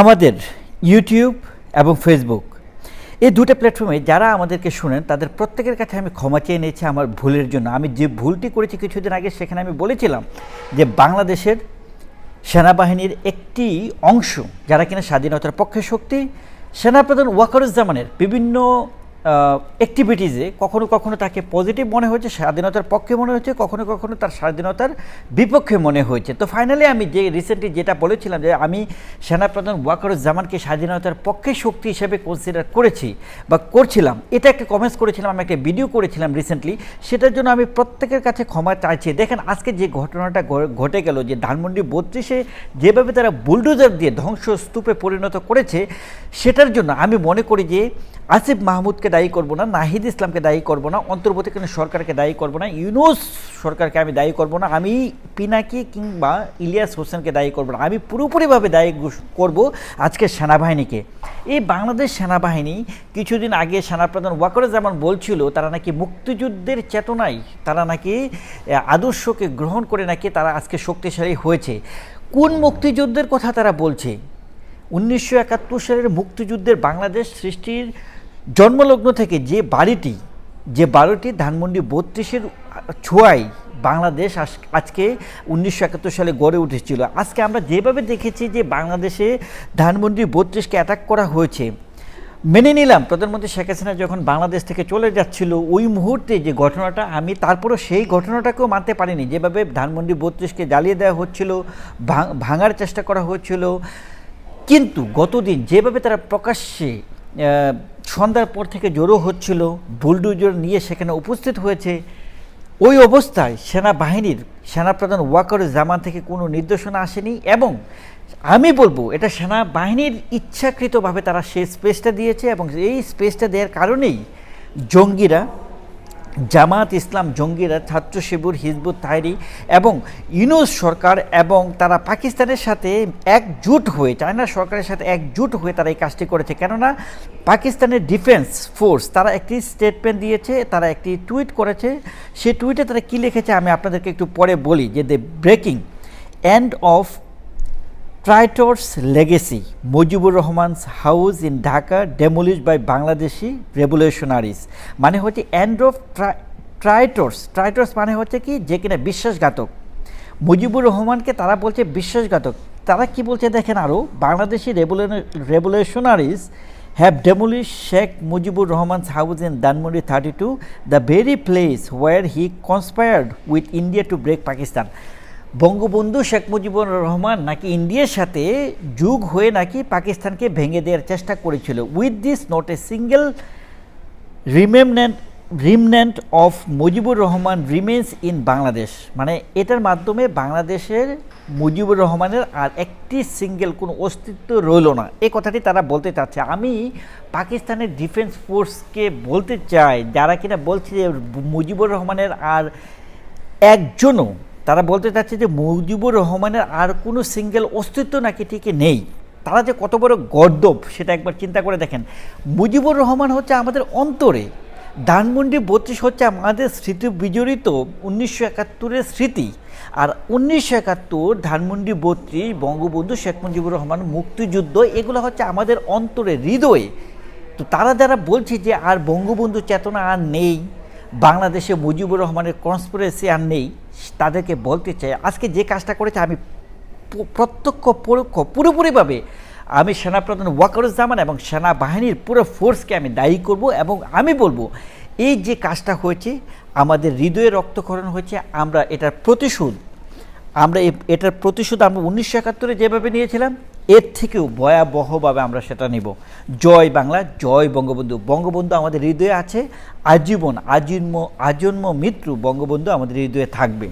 আমাদের ইউটিউব এবং ফেসবুক এই দুটো প্ল্যাটফর্মে যারা আমাদেরকে শুনেন, তাদের প্রত্যেকের কাছে আমি ক্ষমা চেয়ে নিয়েছি আমার ভুলের জন্য। আমি যে ভুলটি করেছি কিছুদিন আগে, সেখানে আমি বলেছিলাম যে বাংলাদেশের সেনাবাহিনীর একটি অংশ, যারা কিনা স্বাধীনতার পক্ষে শক্তি, সেনাপ্রধান ওয়াকারুজ্জামানের বিভিন্ন অ্যাক্টিভিটিসে কখনো কখনো তাকে পজিটিভ মনে হয়েছে, স্বাধীনতার পক্ষে মনে হয়েছে, কখনো কখনো তার স্বাধীনতার বিপক্ষে মনে হয়েছে। তো ফাইনালি আমি যে রিসেন্টলি যেটা বলেছিলাম যে আমি সেনাপ্রধান ওয়াকারুজ্জামানকে স্বাধীনতার পক্ষে শক্তি হিসেবে কনসিডার করেছি বা করছিলাম, এটা একটা কমেন্টস করেছিলাম, আমি একটা ভিডিও করেছিলাম রিসেন্টলি সেটার জন্য আমি প্রত্যেকের কাছে ক্ষমা চাইছি। দেখেন, আজকে যে ঘটনাটা ঘটে গেল যে ধানমন্ডি বত্রিশে যেভাবে তারা বুলডোজার দিয়ে ধ্বংসস্তূপে পরিণত করেছে, সেটার জন্য আমি মনে করি যে আসিফ মাহমুদকে দায়ী করব না, নাহিদ ইসলামকে দায়ী করব না, অন্তর্বর্তীকালীন সরকারকে দায়ী করব না, ইউনুস সরকারকে আমি দায়ী করব না, আমি পিনাকি কিংবা ইলিয়াস হোসেনকে দায়ী করব না, আমি পুরোপুরিভাবে দায়ী করব আজকে সেনাবাহিনীকে। এই বাংলাদেশ সেনাবাহিনী কিছুদিন আগে সেনাপ্রধান ওয়াকরুজ্জামান বলছিল, তারা নাকি মুক্তিযুদ্ধের চেতনায়, তারা নাকি আদর্শকে গ্রহণ করে নাকি তারা আজকে শক্তিশালী হয়েছে। কোন মুক্তিযুদ্ধের কথা তারা বলছে? উনিশশো একাত্তর সালের মুক্তিযুদ্ধের বাংলাদেশ সৃষ্টির জন্মলগ্ন থেকে যে বাড়িটি, যে বারোটি ধানমন্ডি বত্রিশের ছোঁয়ায় বাংলাদেশ আজ- আজকে উনিশশো একাত্তর সালে গড়ে উঠেছিল। আজকে আমরা যেভাবে দেখেছি যে বাংলাদেশে ধানমন্ডি বত্রিশকে অ্যাটাক করা হয়েছে, মেনে নিলাম প্রধানমন্ত্রী শেখ হাসিনা যখন বাংলাদেশ থেকে চলে যাচ্ছিল, ওই মুহূর্তে যে ঘটনাটা, আমি তারপরও সেই ঘটনাটাকেও মানতে পারিনি। যেভাবে ধানমন্ডি বত্রিশকে জ্বালিয়ে দেওয়া হচ্ছিল, ভাঙ- ভাঙার চেষ্টা করা হচ্ছিল, কিন্তু গতদিন যেভাবে তারা প্রকাশ্যে সন্ধ্যার পর থেকে জড়ো হচ্ছিল, বুলডুজর নিয়ে সেখানে উপস্থিত হয়েছে। ওই অবস্থায় সেনাবাহিনীর সেনাপ্রধান জামান থেকে কোনো নির্দেশনা আসেনি এবং আমি বলব, এটা সেনাবাহিনীর ইচ্ছাকৃতভাবে তারা সেই স্পেসটা দিয়েছে এবং এই স্পেসটা দেওয়ার কারণেই জঙ্গিরা জামাত ইসলাম জঙ্গিরা ছাত্র শিবির হিজবুত তাহরি এবং ইউনুস সরকার এবং তারা পাকিস্তানের সাথে একজুট হয়ে, চায়না সরকারের সাথে একজুট হয়ে তারা এই কাজটি করেছে। কেননা পাকিস্তানের ডিফেন্স ফোর্স, তারা একটি স্টেটমেন্ট দিয়েছে, তারা একটি টুইট করেছে। সেই টুইটে তারা কী লিখেছে আমি আপনাদেরকে একটু পরে বলি, যে the breaking end of traitors legacy Mujibur Rahman's house in Dhaka demolish by Bangladeshi revolutionaries মানে হচ্ছে এন্ড অফ ট্রাইটর্স ট্রাইটর্স মানে হচ্ছে কি? যে কিনা বিশ্বাসঘাতক। মুজিবুর রহমানকে তারা বলছে বিশ্বাসঘাতক। তারা কি বলছে দেখেন আরও Bangladeshi revolutionaries have demolish Sheikh Mujibur Rahman's house in Dhanmondi thirty two the very place where he conspired with India to break Pakistan Bangabandhu Sheikh Mujibur Rahman নাকি ইন্ডিয়ার সাথে যুগ হয়ে নাকি পাকিস্তানকে ভেঙে দেওয়ার চেষ্টা করেছিল? With this not a single remnant remnant of Mujibur Rahman remains in Bangladesh মানে এটার মাধ্যমে বাংলাদেশের মুজিবুর রহমানের আর একটি সিঙ্গেল কোনো অস্তিত্ব রইল না। এই কথাটি তারা বলতে চাচ্ছে। আমি পাকিস্তানের ডিফেন্স ফোর্সকে বলতে চাই, যারা কিনা বলছে যে মুজিবুর রহমানের আর একজনও তারা বলতে চাচ্ছে যে মুজিবুর রহমানের আর কোনো সিঙ্গেল অস্তিত্ব নাকি ঠিকই নেই। তারা যে কত বড় গর্দব সেটা একবার চিন্তা করে দেখেন। মুজিবুর রহমান হচ্ছে আমাদের অন্তরে। ধানমন্ডি বত্রিশ হচ্ছে আমাদের স্মৃতি বিজড়িত উনিশশো একাত্তরের স্মৃতি। আর উনিশশো একাত্তর ধানমন্ডি বত্রিশ, বঙ্গবন্ধু শেখ মুজিবুর রহমান মুক্তিযুদ্ধ, এগুলো হচ্ছে আমাদের অন্তরে হৃদয়ে। তো তারা যারা বলছে যে আর বঙ্গবন্ধু চেতনা আর নেই বাংলাদেশে মুজিবুর রহমানের কনস্পিরেসি আর নেই, তাদেরকে বলতে চাই, আজকে যে কাজটা করেছে আমি প্রত্যক্ষ পরোক্ষ, পুরোপুরিভাবে আমি সেনাপ্রধান ওয়াকারুজ্জামান এবং সেনাবাহিনীর পুরো ফোর্সকে আমি দায়ী করব এবং আমি বলব, এই যে কাজটা হয়েছে, আমাদের হৃদয়ে রক্তক্ষরণ হয়েছে, আমরা এটার প্রতিশোধ, আমরা এটার প্রতিশোধ আমরা উনিশশো একাত্তরে যেভাবে নিয়েছিলাম এর থেকেও ভয়াবহভাবে আমরা সেটা নিব। জয় বাংলা, জয় বঙ্গবন্ধু। বঙ্গবন্ধু আমাদের হৃদয়ে আছে, আজীবন আজন্ম আজন্ম মৃত্যু বঙ্গবন্ধু আমাদের হৃদয়ে থাকবে।